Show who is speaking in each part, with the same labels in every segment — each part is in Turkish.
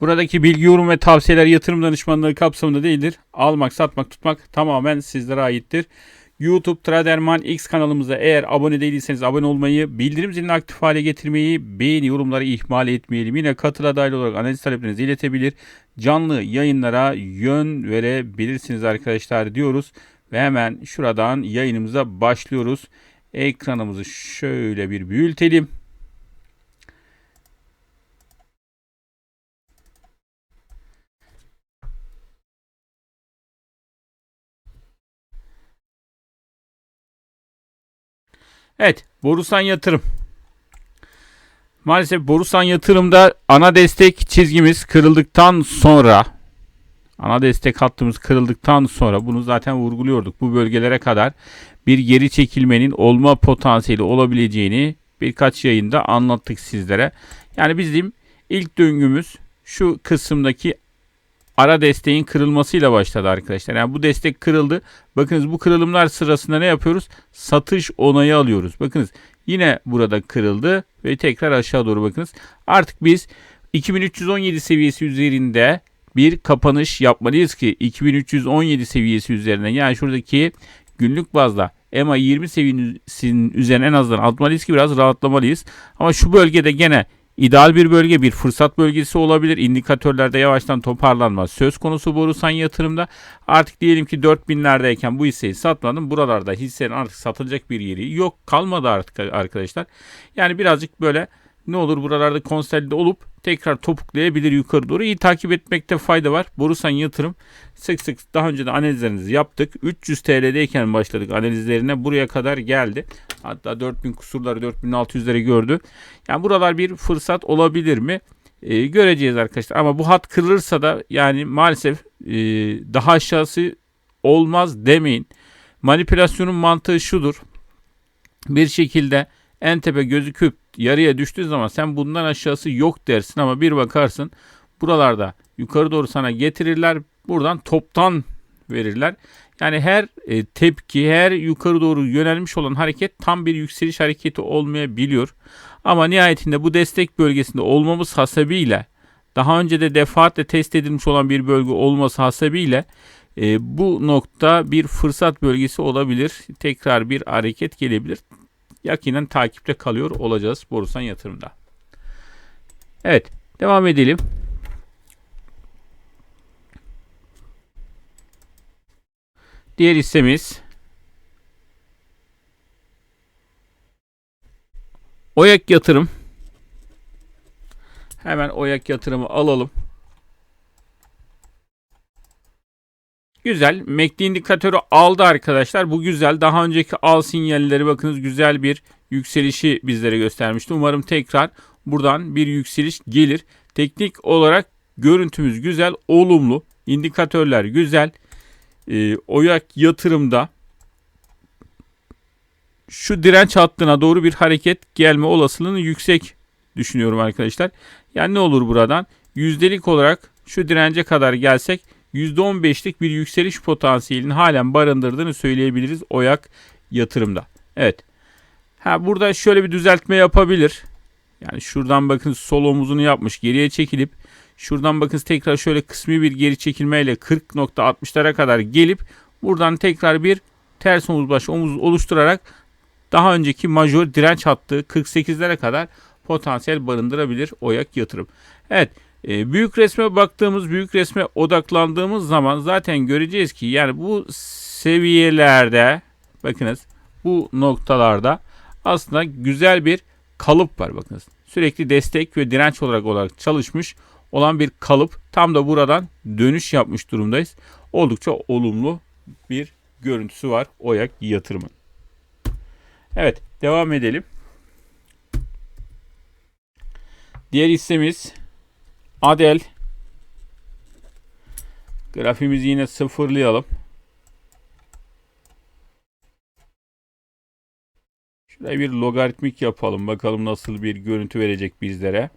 Speaker 1: Buradaki bilgi, yorum ve tavsiyeler yatırım danışmanlığı kapsamında değildir. Almak, satmak, tutmak tamamen sizlere aittir. YouTube Traderman X kanalımıza eğer abone değilseniz abone olmayı, bildirim zilini aktif hale getirmeyi, beğeni yorumları ihmal etmeyelim. Yine katıla dahil olarak analiz taleplerinizi iletebilir. Canlı yayınlara yön verebilirsiniz arkadaşlar diyoruz. Ve hemen şuradan yayınımıza başlıyoruz. Ekranımızı şöyle bir büyütelim. Evet, Borusan Yatırım. Maalesef Borusan Yatırım'da ana destek çizgimiz kırıldıktan sonra ana destek hattımız kırıldıktan sonra bunu zaten vurguluyorduk. Bu bölgelere kadar bir geri çekilmenin olma potansiyeli olabileceğini birkaç yayında anlattık sizlere. Yani bizim ilk döngümüz şu kısımdaki ara desteğin kırılmasıyla başladı arkadaşlar. Yani bu destek kırıldı. Bakınız bu kırılımlar sırasında ne yapıyoruz? Satış onayı alıyoruz. Bakınız yine burada kırıldı ve tekrar aşağı doğru bakınız. Artık biz 2317 seviyesi üzerinde bir kapanış yapmalıyız ki 2317 seviyesi üzerine yani şuradaki günlük bazda EMA 20 seviyesinin üzerine en azından atmalıyız ki biraz rahatlamalıyız. Ama şu bölgede gene İdeal bir bölge bir fırsat bölgesi olabilir. İndikatörlerde yavaştan toparlanma söz konusu Borusan yatırımda. Artık diyelim ki 4000'lerdeyken bu hisseyi satmadım. Buralarda hissenin artık satılacak bir yeri yok. Kalmadı artık arkadaşlar. Yani birazcık böyle ne olur buralarda konsolide olup tekrar topuklayabilir yukarı doğru. İyi takip etmekte fayda var. Borusan yatırım sık sık daha önce de analizlerinizi yaptık. 300 TL'deyken başladık analizlerine. Buraya kadar geldi. Hatta 4000 kusurları 4600'leri gördü. Yani buralar bir fırsat olabilir mi? Ee, göreceğiz arkadaşlar. Ama bu hat kırılırsa da yani maalesef e, daha aşağısı olmaz demeyin. Manipülasyonun mantığı şudur. Bir şekilde en tepe gözüküp yarıya düştüğü zaman sen bundan aşağısı yok dersin ama bir bakarsın buralarda yukarı doğru sana getirirler. Buradan toptan verirler. Yani her e, tepki, her yukarı doğru yönelmiş olan hareket tam bir yükseliş hareketi olmayabiliyor. Ama nihayetinde bu destek bölgesinde olmamız hasebiyle daha önce de defaatle test edilmiş olan bir bölge olması hasebiyle e, bu nokta bir fırsat bölgesi olabilir. Tekrar bir hareket gelebilir. Yakinen takipte kalıyor olacağız Borusan yatırımda. Evet devam edelim. Diğer hissemiz Oyak Yatırım. Hemen Oyak Yatırımı alalım. Güzel. MACD indikatörü aldı arkadaşlar. Bu güzel. Daha önceki al sinyalleri bakınız güzel bir yükselişi bizlere göstermişti. Umarım tekrar buradan bir yükseliş gelir. Teknik olarak görüntümüz güzel, olumlu. İndikatörler güzel e, oyak yatırımda şu direnç hattına doğru bir hareket gelme olasılığını yüksek düşünüyorum arkadaşlar. Yani ne olur buradan? Yüzdelik olarak şu dirence kadar gelsek %15'lik bir yükseliş potansiyelini halen barındırdığını söyleyebiliriz oyak yatırımda. Evet. Ha burada şöyle bir düzeltme yapabilir. Yani şuradan bakın sol omuzunu yapmış geriye çekilip Şuradan bakın tekrar şöyle kısmi bir geri çekilmeyle 40.60'lara kadar gelip buradan tekrar bir ters omuz baş omuz oluşturarak daha önceki majör direnç hattı 48'lere kadar potansiyel barındırabilir oyak yatırım. Evet e, büyük resme baktığımız büyük resme odaklandığımız zaman zaten göreceğiz ki yani bu seviyelerde bakınız bu noktalarda aslında güzel bir kalıp var bakınız. Sürekli destek ve direnç olarak olarak çalışmış olan bir kalıp. Tam da buradan dönüş yapmış durumdayız. Oldukça olumlu bir görüntüsü var Oyak yatırımın. Evet devam edelim. Diğer hissemiz Adel. Grafimizi yine sıfırlayalım. Şuraya bir logaritmik yapalım. Bakalım nasıl bir görüntü verecek bizlere.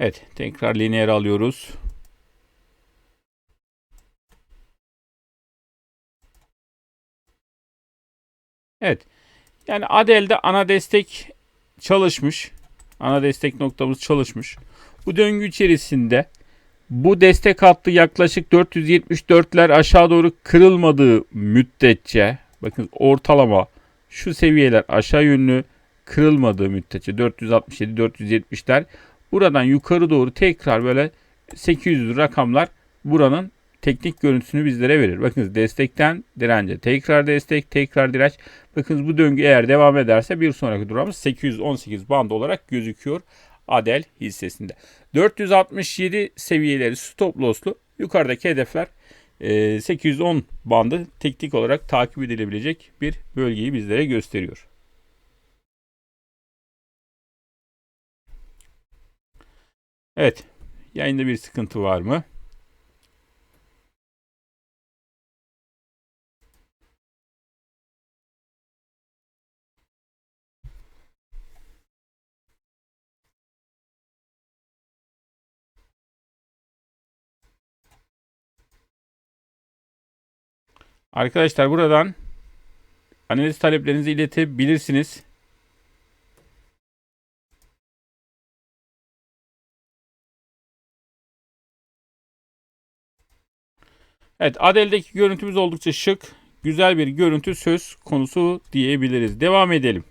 Speaker 1: Evet tekrar lineer alıyoruz. Evet. Yani Adel'de ana destek çalışmış. Ana destek noktamız çalışmış. Bu döngü içerisinde bu destek hattı yaklaşık 474'ler aşağı doğru kırılmadığı müddetçe bakın ortalama şu seviyeler aşağı yönlü kırılmadığı müddetçe 467 470'ler buradan yukarı doğru tekrar böyle 800 rakamlar buranın teknik görüntüsünü bizlere verir. Bakınız destekten dirence tekrar destek tekrar direnç. Bakınız bu döngü eğer devam ederse bir sonraki durağımız 818 band olarak gözüküyor. Adel hissesinde. 467 seviyeleri stop loss'lu. Yukarıdaki hedefler e, 810 bandı teknik olarak takip edilebilecek bir bölgeyi bizlere gösteriyor. Evet. Yayında bir sıkıntı var mı? Arkadaşlar buradan analiz taleplerinizi iletebilirsiniz. Evet Adel'deki görüntümüz oldukça şık. Güzel bir görüntü söz konusu diyebiliriz. Devam edelim.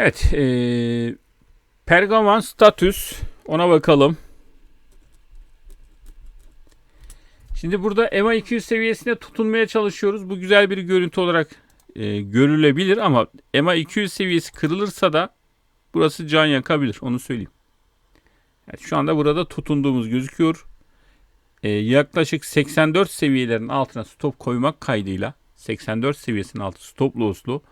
Speaker 1: Evet. ee, Pergamon statüs. Ona bakalım. Şimdi burada EMA 200 seviyesine tutunmaya çalışıyoruz. Bu güzel bir görüntü olarak e, görülebilir ama EMA 200 seviyesi kırılırsa da burası can yakabilir. Onu söyleyeyim. Evet, şu anda burada tutunduğumuz gözüküyor. E, yaklaşık 84 seviyelerin altına stop koymak kaydıyla 84 seviyesinin altı stop loss'lu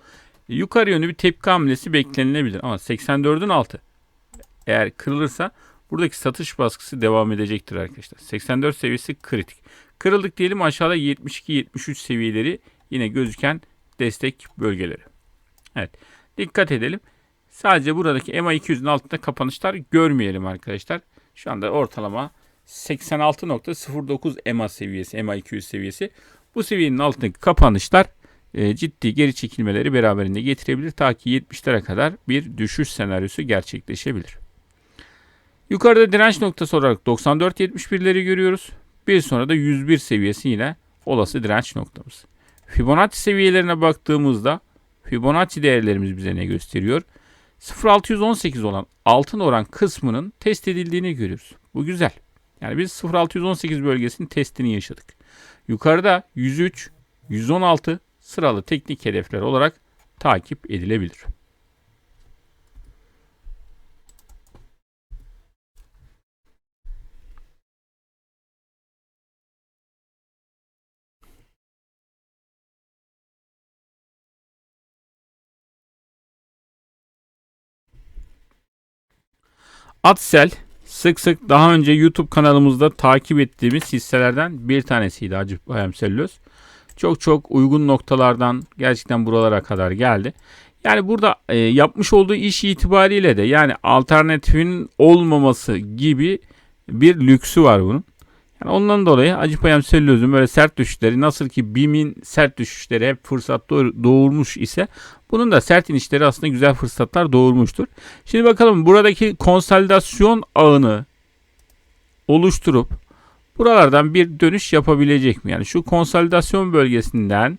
Speaker 1: yukarı yönlü bir tepki hamlesi beklenilebilir. Ama 84'ün altı eğer kırılırsa buradaki satış baskısı devam edecektir arkadaşlar. 84 seviyesi kritik. Kırıldık diyelim aşağıda 72-73 seviyeleri yine gözüken destek bölgeleri. Evet. Dikkat edelim. Sadece buradaki EMA 200'ün altında kapanışlar görmeyelim arkadaşlar. Şu anda ortalama 86.09 EMA seviyesi, EMA 200 seviyesi. Bu seviyenin altındaki kapanışlar ciddi geri çekilmeleri beraberinde getirebilir. Ta ki 70'lere kadar bir düşüş senaryosu gerçekleşebilir. Yukarıda direnç noktası olarak 94-71'leri görüyoruz. Bir sonra da 101 seviyesi yine olası direnç noktamız. Fibonacci seviyelerine baktığımızda Fibonacci değerlerimiz bize ne gösteriyor? 0.618 olan altın oran kısmının test edildiğini görüyoruz. Bu güzel. Yani biz 0.618 bölgesinin testini yaşadık. Yukarıda 103, 116, sıralı teknik hedefler olarak takip edilebilir. Atsel sık sık daha önce YouTube kanalımızda takip ettiğimiz hisselerden bir tanesiydi Acı Bayam Sellöz çok çok uygun noktalardan gerçekten buralara kadar geldi. Yani burada e, yapmış olduğu iş itibariyle de yani alternatifin olmaması gibi bir lüksü var bunun. Yani ondan dolayı Acıpayam Sellöz'ün böyle sert düşüşleri nasıl ki BİM'in sert düşüşleri hep fırsat doğurmuş ise bunun da sert inişleri aslında güzel fırsatlar doğurmuştur. Şimdi bakalım buradaki konsolidasyon ağını oluşturup Buralardan bir dönüş yapabilecek mi? Yani şu konsolidasyon bölgesinden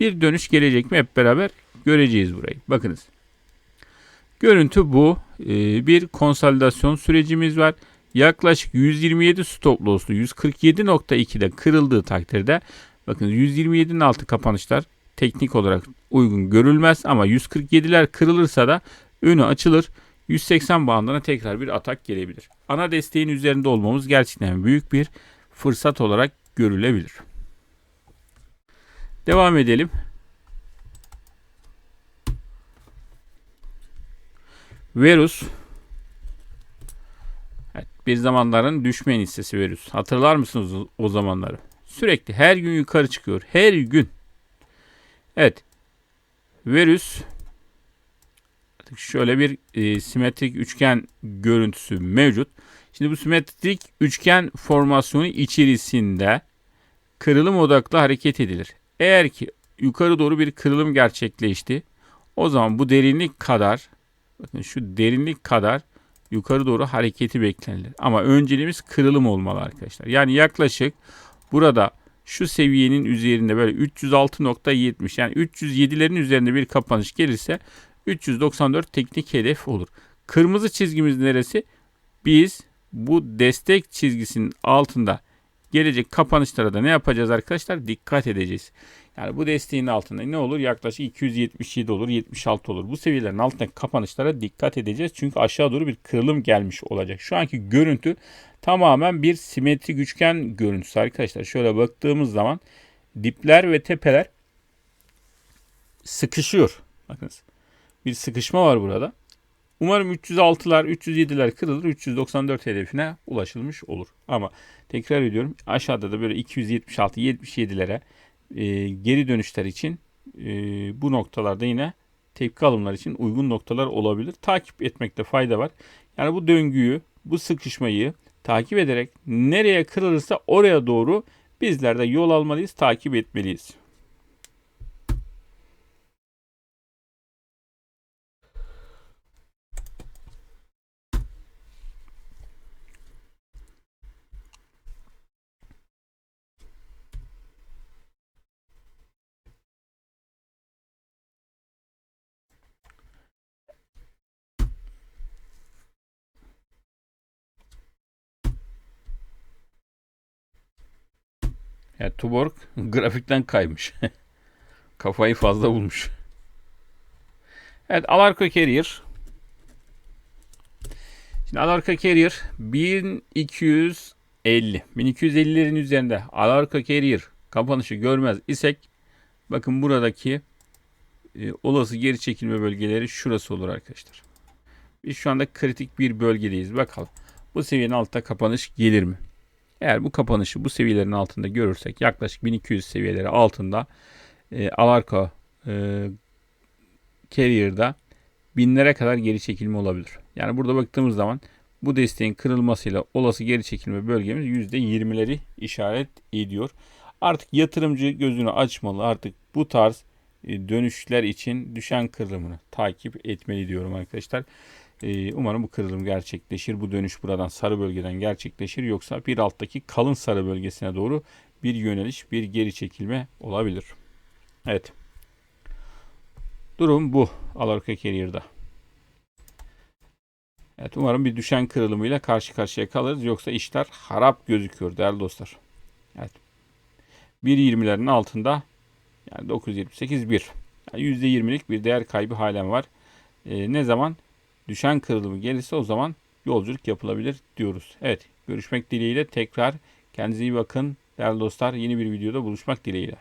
Speaker 1: bir dönüş gelecek mi? Hep beraber göreceğiz burayı. Bakınız. Görüntü bu. Ee, bir konsolidasyon sürecimiz var. Yaklaşık 127 stop loss'lu 147.2'de kırıldığı takdirde bakın 127'nin altı kapanışlar teknik olarak uygun görülmez ama 147'ler kırılırsa da önü açılır. 180 bandına tekrar bir atak gelebilir. Ana desteğin üzerinde olmamız gerçekten büyük bir fırsat olarak görülebilir. Devam edelim. Verus evet, bir zamanların düşmeyen hissesi Verus. Hatırlar mısınız o, zamanları? Sürekli her gün yukarı çıkıyor. Her gün. Evet. Verus Artık şöyle bir e, simetrik üçgen görüntüsü mevcut. Şimdi bu simetrik üçgen formasyonu içerisinde kırılım odaklı hareket edilir. Eğer ki yukarı doğru bir kırılım gerçekleşti, o zaman bu derinlik kadar bakın şu derinlik kadar yukarı doğru hareketi beklenilir. Ama önceliğimiz kırılım olmalı arkadaşlar. Yani yaklaşık burada şu seviyenin üzerinde böyle 306.70 yani 307'lerin üzerinde bir kapanış gelirse 394 teknik hedef olur. Kırmızı çizgimiz neresi? Biz bu destek çizgisinin altında gelecek kapanışlara da ne yapacağız arkadaşlar? Dikkat edeceğiz. Yani bu desteğin altında ne olur? Yaklaşık 277 olur, 76 olur. Bu seviyelerin altındaki kapanışlara dikkat edeceğiz. Çünkü aşağı doğru bir kırılım gelmiş olacak. Şu anki görüntü tamamen bir simetrik üçgen görüntüsü arkadaşlar. Şöyle baktığımız zaman dipler ve tepeler sıkışıyor. Bakınız bir sıkışma var burada. Umarım 306'lar, 307'ler kırılır, 394 hedefine ulaşılmış olur. Ama tekrar ediyorum aşağıda da böyle 276, 77'lere e, geri dönüşler için e, bu noktalarda yine tepki alımlar için uygun noktalar olabilir. Takip etmekte fayda var. Yani bu döngüyü, bu sıkışmayı takip ederek nereye kırılırsa oraya doğru bizler de yol almalıyız, takip etmeliyiz. Ya Tuborg grafikten kaymış. Kafayı fazla bulmuş. Evet Alarko Carrier. Şimdi Alarko Carrier 1250. 1250'lerin üzerinde Alarko Carrier kapanışı görmez isek bakın buradaki e, olası geri çekilme bölgeleri şurası olur arkadaşlar. Biz şu anda kritik bir bölgedeyiz. Bakalım bu seviyenin altında kapanış gelir mi? Eğer bu kapanışı bu seviyelerin altında görürsek yaklaşık 1200 seviyeleri altında e, Alarko e, Carrier'da binlere kadar geri çekilme olabilir. Yani burada baktığımız zaman bu desteğin kırılmasıyla olası geri çekilme bölgemiz %20'leri işaret ediyor. Artık yatırımcı gözünü açmalı. Artık bu tarz e, dönüşler için düşen kırılımını takip etmeli diyorum arkadaşlar. Ee, umarım bu kırılım gerçekleşir. Bu dönüş buradan sarı bölgeden gerçekleşir. Yoksa bir alttaki kalın sarı bölgesine doğru bir yöneliş, bir geri çekilme olabilir. Evet. Durum bu Alarka Carrier'da. Evet umarım bir düşen kırılımıyla karşı karşıya kalırız. Yoksa işler harap gözüküyor değerli dostlar. Evet. 1.20'lerin altında yani 978 1. Yani %20'lik bir değer kaybı halen var. Ee, ne zaman? Düşen kırılımı gelirse o zaman yolculuk yapılabilir diyoruz. Evet görüşmek dileğiyle tekrar kendinize iyi bakın değerli dostlar. Yeni bir videoda buluşmak dileğiyle.